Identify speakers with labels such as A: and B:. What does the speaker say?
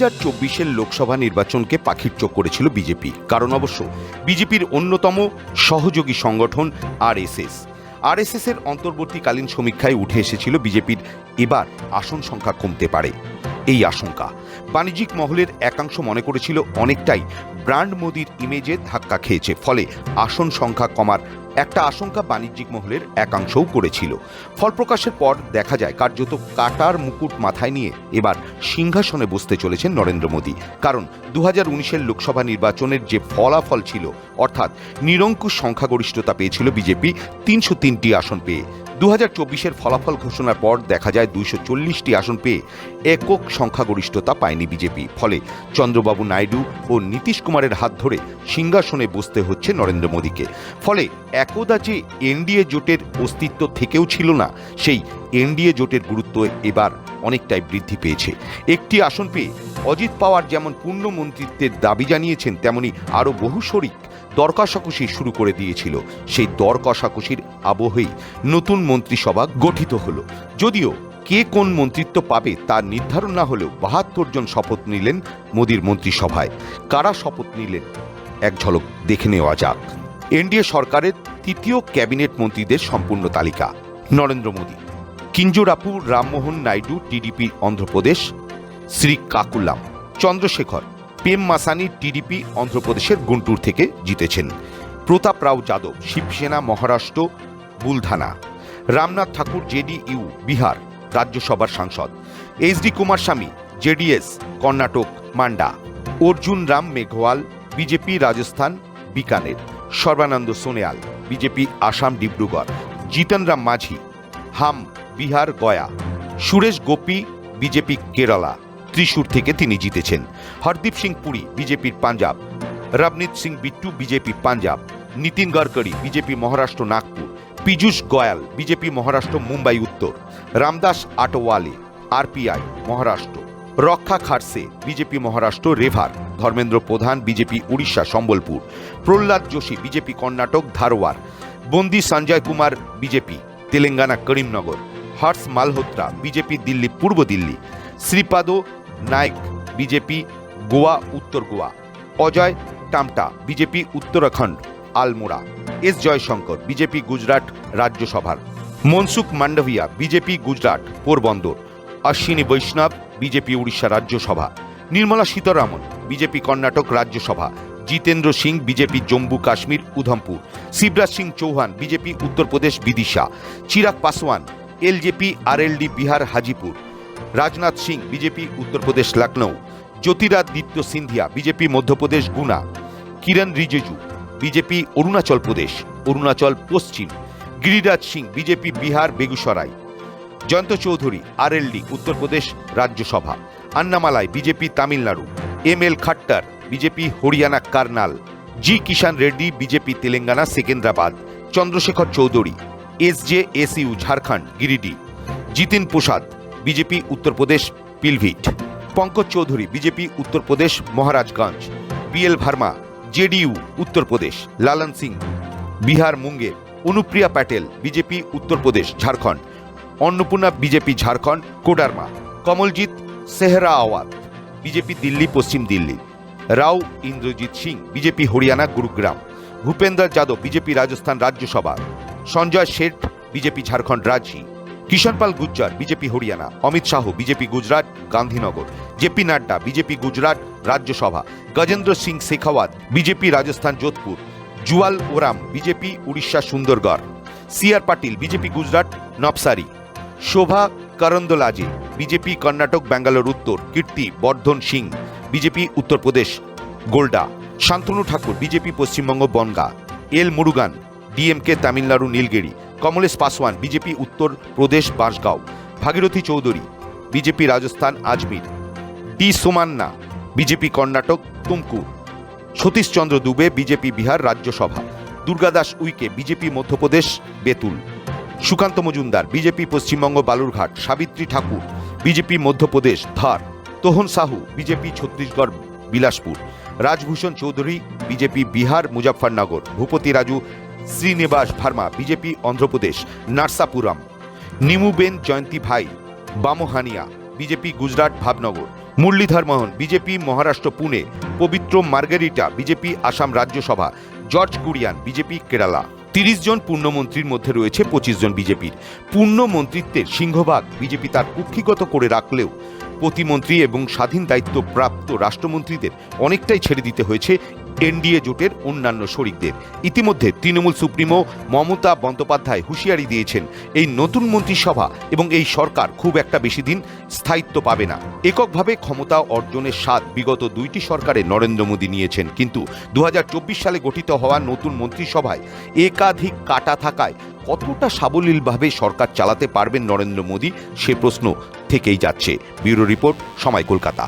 A: হাজার চব্বিশের লোকসভা নির্বাচনকে পাখির চোখ করেছিল বিজেপি। কারণ অবশ্য বিজেপির অন্যতম সহযোগী সংগঠন আরএসএস। আরএসএসের অন্তর্বর্তীকালীন সমীক্ষায় উঠে এসেছিল বিজেপির এবার আসন সংখ্যা কমতে পারে। এই আশঙ্কা। বাণিজ্যিক মহলের একাংশ মনে করেছিল অনেকটাই ব্র্যান্ড মোদির ইমেজে ধাক্কা খেয়েছে, ফলে আসন সংখ্যা কমার একটা আশঙ্কা বাণিজ্যিক মহলের একাংশও করেছিল। ফল প্রকাশের পর দেখা যায় কার্যত কাটার মুকুট মাথায় নিয়ে এবার সিংহাসনে বসতে চলেছেন নরেন্দ্র মোদী। কারণ দু হাজার লোকসভা নির্বাচনের যে ফলাফল ছিল, অর্থাৎ নিরঙ্কুশ সংখ্যাগরিষ্ঠতা পেয়েছিল বিজেপি, তিনশো তিনটি আসন পেয়ে। দু হাজার ফলাফল ঘোষণার পর দেখা যায় দুইশো চল্লিশটি আসন পেয়ে একক সংখ্যাগরিষ্ঠতা পায়নি বিজেপি। ফলে চন্দ্রবাবু নাইডু ও নীতিশ কুমারের হাত ধরে সিংহাসনে বসতে হচ্ছে নরেন্দ্র মোদীকে। ফলে একদা যে এনডিএ জোটের অস্তিত্ব থেকেও ছিল না, সেই এনডিএ জোটের গুরুত্ব এবার অনেকটাই বৃদ্ধি পেয়েছে। একটি আসন পেয়ে অজিত পাওয়ার যেমন পূর্ণ মন্ত্রিত্বের দাবি জানিয়েছেন, তেমনি আরও বহু শরিক দর কষাকষি শুরু করে দিয়েছিল। সেই দর কষাকষির আবহেই নতুন মন্ত্রিসভা গঠিত হলো। যদিও কে কোন মন্ত্রিত্ব পাবে তা নির্ধারণ না হলেও বাহাত্তর জন শপথ নিলেন মোদীর মন্ত্রিসভায়। কারা শপথ নিলেন? এক ঝলক দেখে নেওয়া যাক। এনডিএ সরকারের তৃতীয় ক্যাবিনেট মন্ত্রীদের সম্পূর্ণ তালিকা। Narendra Modi, Kinjarapu, Rammohan Naidu, TDP, Andhra Pradesh, Shri কাকুলাম, Chandrasekhar Pemmasani TDP অন্ধ্রপ্রদেশের গুন্টুর থেকে জিতেছেন। প্রতাপ রাও যাদব, শিবসেনা, মহারাষ্ট্র, বুলধানা। রামনাথ ঠাকুর জেডিইউ বিহার, রাজ্যসভার সাংসদ। H D Kumaraswamy JDS, Karnataka, Mandya. Arjun Ram Meghwal, BJP Rajasthan, Bikaner. Sarbananda Sonowal, BJP Assam, Dibrugarh. Jitan Ram Manjhi, HAM, Bihar, Gaya. Suresh Gopi, BJP, Kerala. Thrissur থেকে তিনি জিতেছেন। হরদীপ সিং পুরী, বিজেপির Punjab. Ravneet Singh Bittu, BJP Punjab. Nitin Gadkari BJP Maharashtra Nagpur. Piyush Goyal, BJP Maharashtra Mumbai উত্তর। Ramdas Athawale RPI, Maharashtra. Raksha Khadse BJP Maharashtra Raver. Dharmendra Pradhan, BJP Odisha Sambalpur. Pralhad Joshi, BJP Karnataka Dharwad. Bandi Sanjay Kumar, BJP. Telangana Karimnagar. Harsh Malhotra, BJP Delhi, পূর্ব Delhi. Shripad Naik, BJP, Goa, উত্তর Goa. Ajay Tamta, BJP, Uttarakhand, Almora. S Jaishankar, BJP, Gujarat রাজ্যসভার। Mansukh Mandaviya, BJP, Gujarat Porbandar. Ashwini Vaishnaw, BJP, Odisha Rajya Sabha. Nirmala Sitharaman, BJP, Karnataka Rajya Sabha. Jitendra Singh, BJP, Jammu, Kashmir, Udhampur. Shivraj Singh Chouhan, BJP, Uttar Pradesh, Vidisha. Chirag Paswan LJP RLD Bihar, Hajipur. Rajnath Singh, BJP, Uttar Pradesh Lucknow Jyotiraditya Scindia, BJP, Madhya Pradesh, Guna. Kiren Rijiju, BJP, Arunachal Pradesh, Arunachal, পশ্চিম। Giriraj Singh, BJP, Bihar, Begusarai. Jayant Chaudhary, RLD, Uttar Pradesh Rajya Sabha. Annamalai, BJP, Tamil Nadu. M L Khattar, BJP, Haryana, Karnal. G Kishan Reddy, BJP, Telangana, Secunderabad. Chandrashekhar Chaudhary, S J SU Jharkhand, Giridih. Jitin Prasada BJP Uttar Pradesh Pilibhit. Pankaj Chaudhary, BJP Uttar Pradesh Maharajganj. BL Verma JDU Uttar Pradesh Lalan Singh, Bihar Munger Anupriya Patel, BJP Uttar Pradesh Jharkhand. Annapurna, BJP, Jharkhand, Koderma. Kamaljeet, Sehrawat, BJP, Delhi, পশ্চিম Delhi. Rao, Inderjit Singh, BJP, Haryana, Gurugram. Bhupender Yadav, BJP, Rajasthan Rajya Sabha. Sanjay Seth, BJP, Jharkhand Ranchi Kishanpal Gurjar, BJP Haryana, Amit Shah, BJP Gujarat, Gandhinagar, JP Nadda, BJP Gujarat Rajya Sabha, Gajendra Singh Shekhawat, BJP Rajasthan Jodhpur, Jual Oram, BJP Odisha Sundargarh, C R Patil, BJP Gujarat Navsari, Shobha Karandlaje, BJP Karnataka, Bangalore, উত্তর, Kirti, Vardhan Singh, BJP Uttar Pradesh, Gonda, Shantanu Thakur, BJP Paschimbanga, Bangaon, L Murugan, DMK Tamil Nadu, Nilgiri Kamlesh Paswan BJP Uttar Pradesh, Bansgaon. Bhagirath Choudhary BJP Rajasthan, Ajmer. D Somanna BJP Karnataka, Tumkur. Satishchandra Dubey BJP Bihar Rajya Sabha. Durgadas Uikey BJP Madhya Pradesh, Betul. Sukanta Majumdar BJP Paschimbanga, Balurghat. Savitri Thakur BJP Madhya Pradesh, Dhar. Tokhan Sahu BJP Chhattisgarh, Bilaspur. Rajbhushan Choudhary BJP Bihar, Muzaffarnagar. Bhupathi Raju Srinivasa Varma, BJP, Andhra Pradesh, Narsapuram. Nimuben Jayantibhai, Bambhaniya, BJP, Gujarat, Bhavnagar. Murlidhar Mohol, BJP, Maharashtra, Pune. Pabitra Margherita, BJP, Assam Rajya Sabha. George Kurian, BJP, Kerala. তিরিশ জন পূর্ণমন্ত্রীর মধ্যে রয়েছে পঁচিশ জন বিজেপির। পূর্ণমন্ত্রিত্বের সিংহভাগ BJP তার কুক্ষিগত করে রাখলেও প্রতিমন্ত্রী এবং স্বাধীন দায়িত্ব প্রাপ্ত রাষ্ট্রমন্ত্রীদের অনেকটাই ছেড়ে দিতে হয়েছে এনডিএ জোটের অন্যান্য শরিকদের। ইতিমধ্যে তৃণমূল সুপ্রিমো মমতা বন্দ্যোপাধ্যায় হুঁশিয়ারি দিয়েছেন, এই নতুন মন্ত্রিসভা এবং এই সরকার খুব একটা বেশি দিন স্থায়িত্ব পাবে না। এককভাবে ক্ষমতা অর্জনের স্বাদ বিগত দুইটি সরকারে নরেন্দ্র মোদী নিয়েছেন, কিন্তু দু হাজার চব্বিশ সালে গঠিত হওয়া নতুন মন্ত্রিসভায় একাধিক কাটা থাকায় কতটা সাবলীলভাবে সরকার চালাতে পারবেন নরেন্দ্র মোদী, সে প্রশ্ন থেকেই যাচ্ছে। ব্যুরো রিপোর্ট সময় কলকাতা।